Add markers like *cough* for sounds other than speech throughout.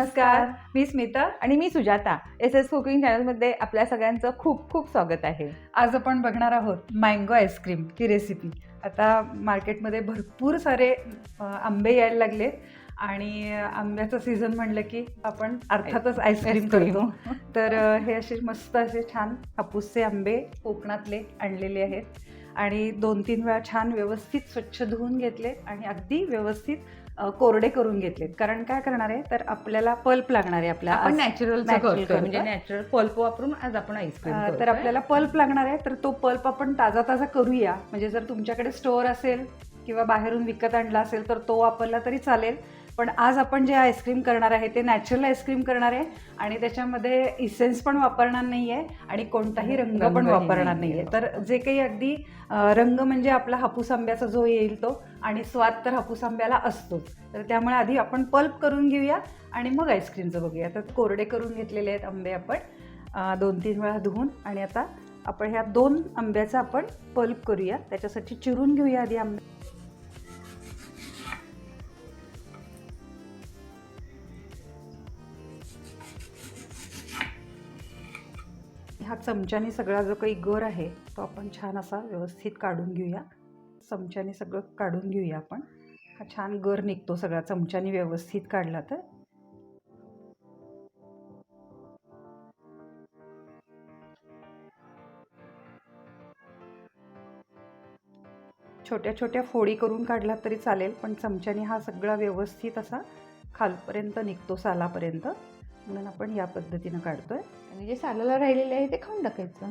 नमस्कार. मी स्मिता आणि मी सुजाता. एस एस कुकिंग चॅनलमध्ये आपल्या सगळ्यांचं खूप खूप स्वागत आहे. आज आपण बघणार आहोत मँगो आईस्क्रीम ही रेसिपी आता मार्केटमध्ये भरपूर सारे आंबे यायला लागले आणि आंब्याचं सीझन म्हणलं की आपण अर्थातच आईस्क्रीम. करतो. तर हे असे मस्त असे छान हापूसचे आंबे कोकणातले आणलेले आहेत. आणि दोन तीन वेळा छान व्यवस्थित स्वच्छ धुवून घेतले आणि अगदी व्यवस्थित कोरडे करून घेतलेत. कारण काय करणार आहे? तर आपल्याला पल्प लागणार आहे आपल्या आपण नॅचरल. म्हणजे नॅचरल पल्प वापरून आज आपण आईस्क्रीम तर आपल्याला पल्प लागणार आहे तर तो पल्प आपण ताजा ताजा करूया. म्हणजे जर तुमच्याकडे स्टोअर असेल किंवा बाहेरून विकत आणला असेल तर तो वापरला तरी चालेल. पण आज आपण जे आईस्क्रीम करणार आहे ते नॅचरल आईस्क्रीम करणार आहे आणि त्याच्यामध्ये इसेन्स पण वापरणार नाही आहे आणि कोणताही रंग पण वापरणार नाहीये. नाही आहे तर जे काही अगदी रंग म्हणजे आपला हापूस आंब्याचा जो येईल तो आणि स्वाद तर हापूस आंब्याला असतोच. तर त्यामुळे आधी आपण पल्प करून घेऊया आणि मग आईस्क्रीमचं बघूया. तर कोरडे करून घेतलेले आहेत आंबे आपण. दोन तीन वेळा धुवून आणि आता आपण ह्या दोन आंब्याचा आपण पल्प करूया. त्याच्यासाठी चिरून घेऊया आधी आंबे. चमच्याने सगळा जो काही गर आहे तो आपण छान असा व्यवस्थित काढून घेऊया. चमच्याने सगळं काढून घेऊया आपण. हा छान गर निघतो सगळा चमच्याने व्यवस्थित काढला तर. छोट्या छोट्या फोडी करून काढला तरी चालेल पण चमच्याने हा सगळा व्यवस्थित असा खालपर्यंत निघतो सालापर्यंत. म्हणून आपण या पद्धतीनं काढतोय आणि जे सालाला राहिलेले आहे ते खाऊन टाकायचं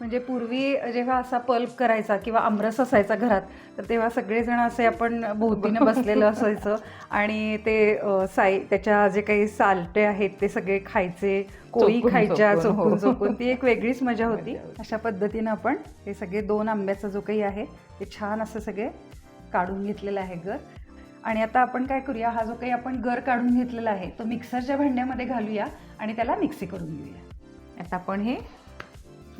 म्हणजे पूर्वी जेव्हा असा पल्प करायचा किंवा आमरस असायचा घरात तर तेव्हा सगळेजण असे आपण भोवतीनं बसलेलं *laughs* असायचं आणि ते साई त्याच्या जे काही सालटे आहेत ते सगळे खायचे कोळी खायच्या चोखून हो. चोखून ती एक वेगळीच *laughs* मजा होती. अशा पद्धतीनं आपण हे सगळे दोन आंब्याचा जो काही आहे ते छान असं सगळे काढून घेतलेलं आहे गर आणि आता आपण काय करूया हा जो काही आपण गर काढून घेतलेला आहे तो मिक्सरच्या भांड्यामध्ये घालूया आणि त्याला मिक्सी करून घेऊया. आता आपण हे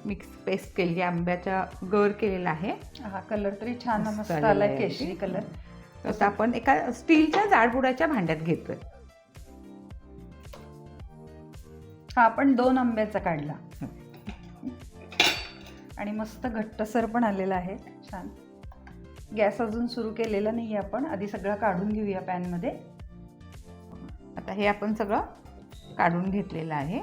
मिक्स पेस्ट केली आंब्याचा गर केलेला आहे. हा कलर तरी छान मस्त आला. केशरी कलर. आता आपण एका स्टीलच्या जाडबुडाच्या भांड्यात घेतोय. हा आपण दोन आंब्याचा काढला. आणि मस्त घट्टसर पण आलेला आहे छान. गॅस अजून सुरू केलेला नाही आहे आपण. आधी सगळं काढून घेऊया पॅनमध्ये. आता हे आपण सगळं काढून घेतलेलं आहे.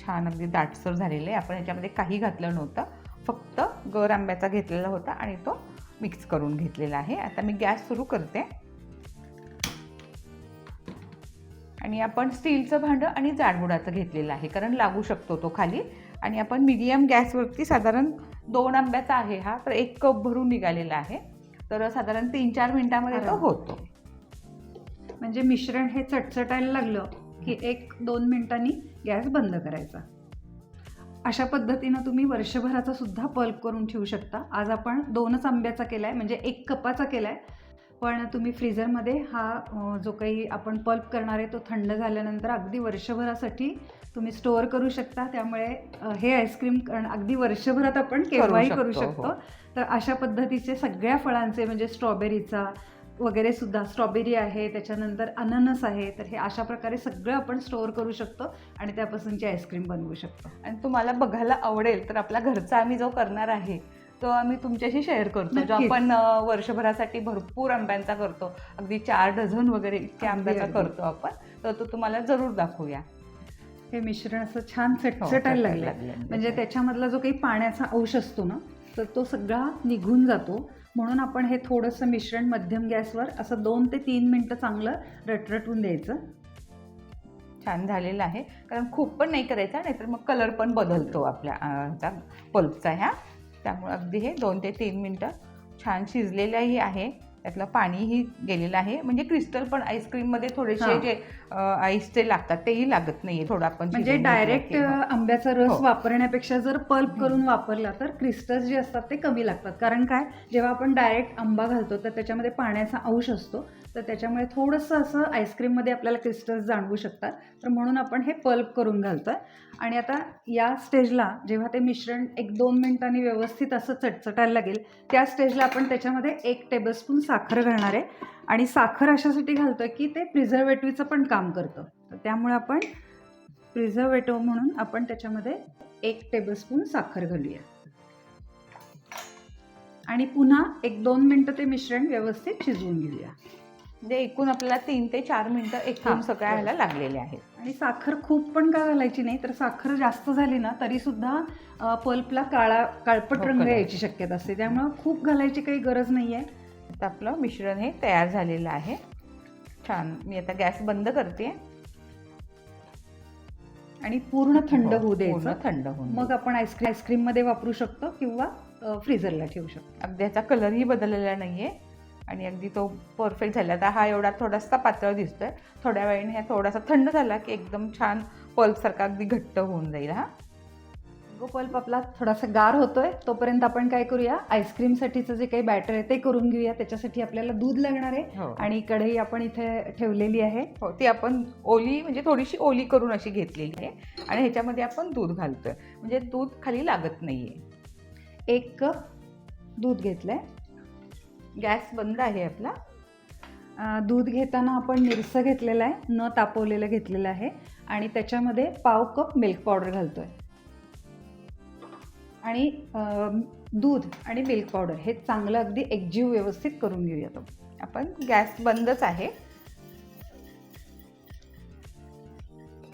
छान अगदी दाटसर झालेलं आहे. आपण याच्यामध्ये काही घातलं नव्हतं. फक्त गर आंब्याचा घेतलेला होता आणि तो मिक्स करून घेतलेला आहे. आता मी गॅस सुरू करते. आणि आपण स्टीलचं भांडं आणि जाडबुडाचं घेतलेलं आहे. कारण लागू शकतो तो खाली. आणि आपण मीडियम गॅसवरती साधारण दोन आंब्याचा आहे हा तर एक कप भरून निघालेला आहे. तर साधारण तीन चार मिनिटामध्ये तो. होतो. म्हणजे मिश्रण हे चटचटायला लागलं की एक दोन मिनिटांनी गॅस बंद करायचा. अशा पद्धतीनं तुम्ही वर्षभराचा सुद्धा पल्प करून ठेवू शकता. आज आपण दोनच आंब्याचा केला आहे म्हणजे एक कपाचा केला आहे पण तुम्ही फ्रीझरमध्ये हा जो काही आपण पल्प करणार आहे तो थंड झाल्यानंतर अगदी वर्षभरासाठी तुम्ही स्टोअर करू शकता त्यामुळे हे आईस्क्रीम अगदी वर्षभरात आपण केव्हाही करू शकतो, शकतो हो. तर अशा पद्धतीचे सगळ्या फळांचे म्हणजे स्ट्रॉबेरीचा वगैरे सुद्धा स्ट्रॉबेरी आहे त्याच्यानंतर अननस आहे तर हे अशा प्रकारे सगळं आपण स्टोअर करू शकतो आणि त्यापासूनची आईस्क्रीम बनवू शकतो आणि तुम्हाला बघायला आवडेल तर आपला घरचा आम्ही जो करणार आहे तो आम्ही तुमच्याशी शेअर करतो जो. आपण वर्षभरासाठी भरपूर आंब्यांचा करतो अगदी चार डझन वगैरे इतक्या आंब्याचा. करतो आपण तर तो तुम्हाला जरूर दाखवूया हे मिश्रण असं छान हो, चटचटायला चटायला लागलं. म्हणजे त्याच्यामधला जो काही पाण्याचा अंश असतो ना तर तो सगळा निघून जातो. म्हणून आपण हे थोडंसं मिश्रण मध्यम गॅसवर असं दोन ते तीन मिनटं चांगलं रटरटून द्यायचं. छान झालेला आहे. कारण खूप पण नाही करायचा नाहीतर मग कलर पण बदलतो आपल्या ह्याचा पल्पचा ह्या. त्यामुळे अगदी हे दोन ते तीन मिनटं छान शिजलेलंही आहे. त्यातलं पाणीही गेलेलं आहे म्हणजे क्रिस्टल पण आईस्क्रीममध्ये थोडेसे. जे आईसचे लागतात तेही लागत नाहीये थोडं आपण म्हणजे डायरेक्ट. आंब्याचा रस हो. वापरण्यापेक्षा जर पल्प. करून वापरला तर क्रिस्टल्स जे असतात ते कमी लागतात कारण काय जेव्हा आपण डायरेक्ट आंबा घालतो तर त्याच्यामध्ये पाण्याचा अंश असतो तर त्याच्यामुळे थोडंसं असं आईस्क्रीममध्ये आपल्याला क्रिस्टल्स जाणवू शकतात. तर म्हणून आपण हे पल्प करून घालतो आहे आणि आता या स्टेजला जेव्हा ते मिश्रण एक दोन मिनिटांनी व्यवस्थित असं चटचटायला लागेल त्या स्टेजला आपण त्याच्यामध्ये एक टेबलस्पून साखर घालणार आहे. आणि साखर अशासाठी घालतो आहे की ते प्रिझर्वेटिव्हचं पण काम करतं. तर त्यामुळे आपण प्रिझर्वेटिव्ह म्हणून आपण त्याच्यामध्ये एक टेबलस्पून साखर घालूया. आणि पुन्हा एक दोन मिनटं ते मिश्रण व्यवस्थित शिजवून घेऊया. म्हणजे एकूण आपल्याला तीन ते चार मिनिटं एकूण सगळ्या ह्याला लागलेले आहेत. आणि साखर खूप पण का घालायची नाही तर साखर जास्त झाली ना तरी सुद्धा पल्पला काळा काळपट हो, रंग. यायची शक्यता असते. त्यामुळं खूप घालायची काही गरज नाही आहे आता आपलं मिश्रण हे तयार झालेलं आहे. छान. मी आता गॅस बंद करते. आणि पूर्ण थंड हो, होऊ द्यायचं. थंड होऊन मग आपण आईस्क्रीम आईस्क्रीममध्ये वापरू शकतो किंवा अ, फ्रीझरला ठेवू शकतो. अगदी याचा कलरही बदललेला नाही आहे आणि अगदी तो परफेक्ट झाला. आता हा एवढा थोडासा पातळ दिसतोय. थोड्या वेळाने हा थोडासा थंड झाला की एकदम छान पल्पसारखा अगदी घट्ट होऊन जाईल हा. गो पल्प आपला थोडासा गार होतोय. तोपर्यंत आपण काय करूया? आईस्क्रीमसाठीचं जे काही बॅटर आहे ते करून घेऊया. त्याच्यासाठी आपल्याला दूध लागणार आहे. हो. आणि कढई आपण इथे ठेवलेली आहे. हो ती आपण ओली म्हणजे थोडीशी ओली करून अशी घेतलेली आहे. आणि ह्याच्यामध्ये आपण दूध घालतोय. म्हणजे दूध खाली लागत नाहीये. एक कप दूध घेतलंय. गॅस बंद आहे आपला. दूध घेताना आपण निरसं घेतलेलं आहे न तापवलेलं घेतलेलं आहे आणि त्याच्यामध्ये पाव कप मिल्क पावडर घालतोय. आणि अं, दूध आणि मिल्क पावडर हे चांगलं अगदी एकजीव व्यवस्थित करून घेऊया तो आपण गॅस बंदच आहे.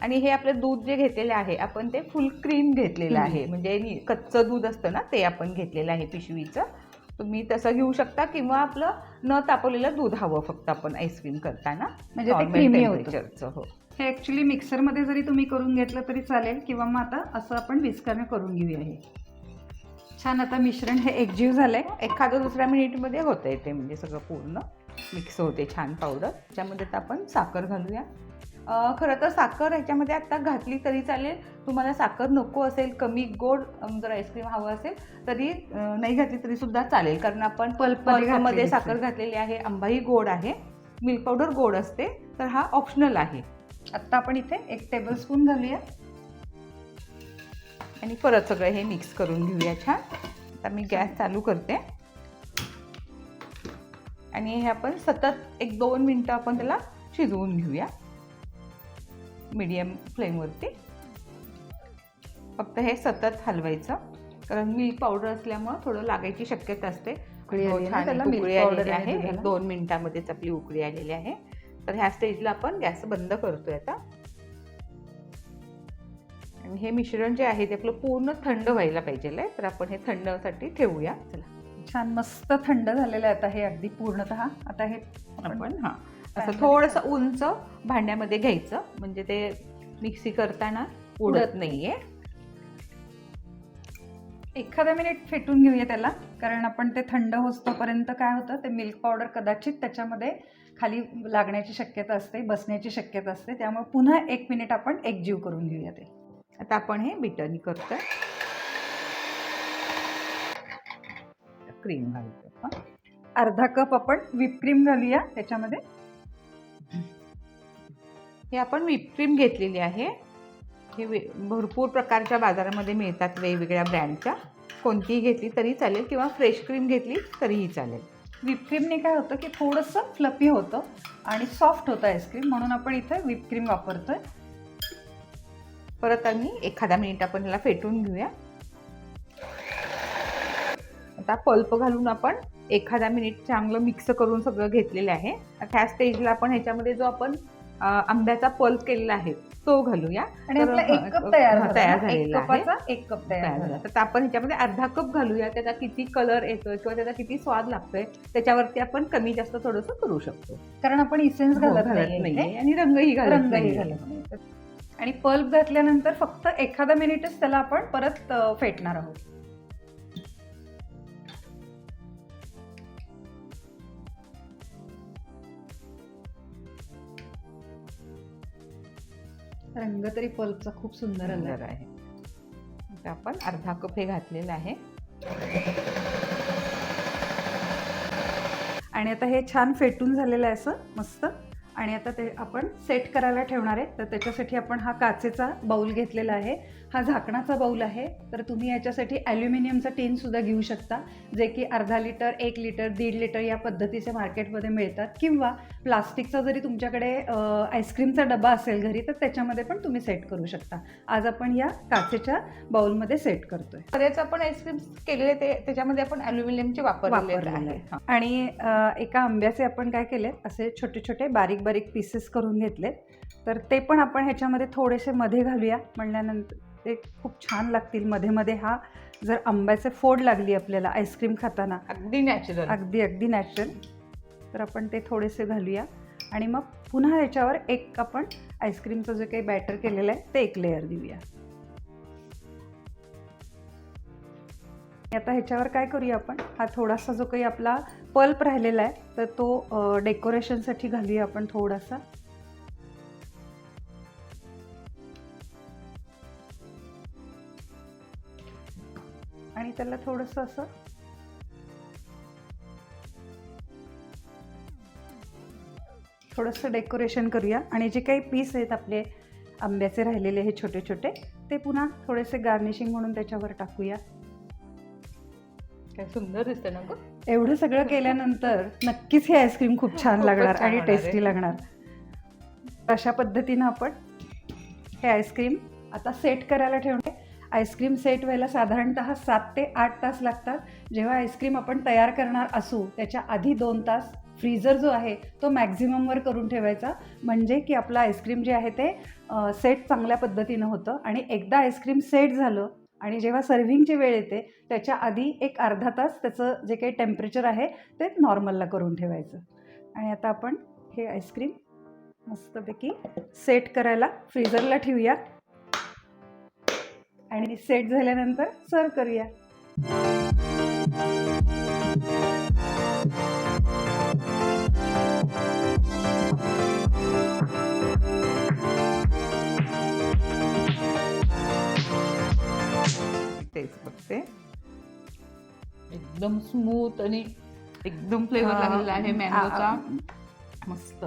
आणि हे आपलं दूध जे घेतलेलं आहे आपण ते फुल क्रीम घेतलेलं. आहे. म्हणजे कच्चं दूध असतं ना ते आपण घेतलेलं आहे पिशवीचं. तुम्ही तसं घेऊ शकता किंवा आपलं न तापवलेलं दूध हवं फक्त आपण आईस्क्रीम करताना. म्हणजे ते क्रीमी होतं. हो. हे ॲक्च्युली मिक्सरमध्ये जरी तुम्ही करून घेतलं तरी चालेल किंवा मग आता असं आपण विस्करणे करून घेऊया हे. छान आता मिश्रण हे एकजीव झालंय. एखादं दुसऱ्या मिनिटमध्ये होतं ते म्हणजे सगळं पूर्ण मिक्स होते छान पावडर त्याच्यामध्ये आता आपण साखर घालूया. खरं तर साखर ह्याच्यामध्ये आता घातली तरी चालेल. तुम्हाला साखर नको असेल कमी गोड जर आईस्क्रीम हवं असेल तरी नाही घातली तरी सुद्धा चालेल. कारण आपण पल्पमध्ये साखर. घातलेली आहे आंबाही गोड आहे मिल्क पावडर गोड असते तर हा ऑप्शनल आहे. आत्ता आपण इथे एक टेबलस्पून घालूया. आणि परत सगळं हे मिक्स करून घेऊया छान. आता मी गॅस चालू करते. आणि हे आपण सतत एक दोन मिनटं आपण त्याला शिजवून घेऊया. मीडियम फ्लेमवरती फक्त हे सतत हलवायचं. कारण मिल्क पावडर असल्यामुळं थोडं लागायची शक्यता असते. उकळी आहे आलेली दोन मिनिटामध्येच आपली उकळी आलेली आहे. तर ह्या स्टेजला आपण गॅस बंद करतोय आता. आणि हे मिश्रण जे आहे ते आपलं पूर्ण थंड व्हायला पाहिजे तर आपण हे थंडसाठी ठेवूया. चला. छान मस्त थंड झालेलं आहे आता हे अगदी पूर्णतः. आता हे आपण हां. असं थोडंसं उंच भांड्यामध्ये घ्यायचं. म्हणजे ते मिक्सी करताना उडत नाहीये. एखादा मिनिट फेटून घेऊया त्याला. कारण आपण ते थंड होतोपर्यंत काय होतं ते मिल्क पावडर कदाचित त्याच्यामध्ये खाली लागण्याची शक्यता असते बसण्याची शक्यता असते. त्यामुळे पुन्हा एक मिनिट आपण एकजीव करून घेऊया ते. आता आपण हे बिटरनी करतोय. क्रीम घालतो. अर्धा कप आपण व्हिप क्रीम घालूया त्याच्यामध्ये. हे आपण विपक्रीम घेतलेली आहे. हे वे भरपूर प्रकारच्या बाजारामध्ये मिळतात वेगवेगळ्या ब्रँडच्या. कोणतीही घेतली तरी चालेल किंवा फ्रेश क्रीम घेतली तरीही चालेल. विपक्रीमने काय होतं की थोडंसं फ्लफी होतं आणि सॉफ्ट होतं आईस्क्रीम म्हणून आपण इथं विपक्रीम वापरतो आहे परत आम्ही एखादा मिनिट आपण ह्याला फेटून घेऊया. आता पल्प घालून आपण एखादा मिनिट चांगलं मिक्स करून सगळं घेतलेलं आहे. आता ह्या स्टेजला आपण ह्याच्यामध्ये जो आपण आंब्याचा पल्प केलेला आहे तो घालूया. आणि आपला एक कप तयार झाला तयार झालेला आहे. एक कप तयार झाला. तर आपण ह्याच्यामध्ये अर्धा कप घालूया त्याचा किती कलर येतोय किंवा त्याचा किती स्वाद लागतोय त्याच्यावरती आपण कमी जास्त थोडंसं करू शकतो. कारण आपण इसेन्स हो, घालत इथे. आणि रंगही घालत नाही आणि पल्प घातल्यानंतर फक्त एखादा मिनिटच त्याला आपण परत फेटणार आहोत. रंग तरी पल्पचा खूप सुंदर सुंदर आहे. आता आपण अर्धा कप हे घातलेलं आहे. आणि आता हे छान फेटून झालेलं आहे असं मस्त. आणि आता ते आपण सेट करायला ठेवणार आहे. तर त्याच्यासाठी आपण हा काचेचा बाऊल घेतलेला आहे. हा झाकणाचा बाऊल आहे. तर तुम्ही याच्यासाठी ॲल्युमिनियमचा टीनसुद्धा घेऊ शकता. जे की अर्धा लिटर एक लिटर दीड लिटर या पद्धतीचे मार्केटमध्ये मिळतात. किंवा प्लास्टिकचा जरी तुमच्याकडे आईस्क्रीमचा डबा असेल घरी तर त्याच्यामध्ये पण तुम्ही सेट करू शकता. आज आपण या काचेच्या बाऊलमध्ये सेट करतोय. बरेच आपण आईस्क्रीम केलेले ते त्याच्यामध्ये आपण अल्युमिनियमचे वापरलेलं आहे आणि एका आंब्याचे आपण काय केले असे छोटे छोटे बारीक बारीक पीसेस करून घेतले तर ते पण आपण ह्याच्यामध्ये थोडेसे मध्ये घालूया. म्हणल्यानंतर ते खूप छान लागतील. मध्ये मध्ये हा जर आंब्याचे फोड लागली आपल्याला आईस्क्रीम खाताना. अगदी नॅचरल अगदी अगदी नॅचरल तर आपण ते थोडेसे घालूया. आणि मग पुन्हा याच्यावर एक आपण आईस्क्रीमचं जे काही बॅटर केलेलं आहे ते एक लेअर देऊया. आता ह्याच्यावर काय करूया आपण? हा थोडासा जो काही आपला पल्प राहिलेला आहे तर तो डेकोरेशनसाठी घालूया आपण थोडासा. आणि त्याला थोडंसं असं थोडंसं डेकोरेशन करूया. आणि जे काही पीस आहेत आपले आंब्याचे राहिलेले हे छोटे छोटे ते पुन्हा थोडेसे गार्निशिंग म्हणून त्याच्यावर टाकूया. काय सुंदर दिसतं ना एवढं सगळं केल्यानंतर नक्कीच हे आईस्क्रीम खूप छान लागणार आणि. टेस्टी लागणार. अशा पद्धतीनं आपण हे आईस्क्रीम आता सेट करायला ठेवणे आईस्क्रीम सेट व्हायला साधारणतः सात ते आठ तास लागतात. जेव्हा आईस्क्रीम आपण तयार करणार असू त्याच्या आधी दोन तास फ्रीजर जो आहे तो मॅक्झिममवर करून ठेवायचा. म्हणजे की आपलं आईस्क्रीम जे आहे ते सेट चांगल्या पद्धतीनं होतं आणि एकदा आईस्क्रीम सेट झालं आणि जेव्हा सर्व्हिंगची वेळ येते त्याच्या आधी एक अर्धा तास त्याचं जे काही टेम्परेचर आहे ते नॉर्मलला करून ठेवायचं. आणि आता आपण हे आईस्क्रीम मस्तपैकी सेट करायला फ्रीझरला ठेवूया. आणि सेट झाल्यानंतर सर्व करूया. तेच बघते. एकदम स्मूथ आणि एकदम फ्लेवर. लागलेला आहे मँगोचा मस्त.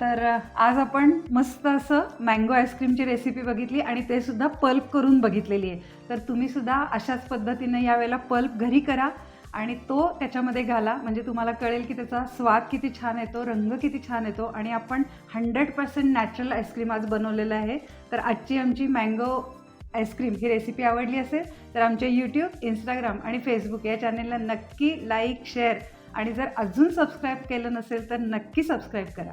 तर आज आपण मस्त असं मँगो आईस्क्रीमची रेसिपी बघितली आणि ते सुद्धा पल्प करून बघितलेली आहे. तर तुम्ही सुद्धा अशाच पद्धतीने यावेळेला पल्प घरी करा आणि तो त्याच्यामध्ये घाला. म्हणजे तुम्हाला कळेल की त्याचा स्वाद किती छान येतो रंग किती छान येतो आणि आपण हंड्रेड पर्सेंट नॅचरल आईस्क्रीम आज बनवलेलं आहे. तर आजची आमची मँगो आईस्क्रीम ही रेसिपी आवडली असेल तर आमच्या यूट्यूब इंस्टाग्राम आणि फेसबुक या चॅनेलला नक्की लाईक शेअर आणि जर अजून सबस्क्राईब केलं नसेल तर नक्की सबस्क्राईब करा.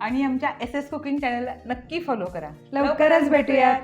आणि आमच्या एस एस कुकिंग चॅनलला नक्की फॉलो करा. लवकरच भेटूयात.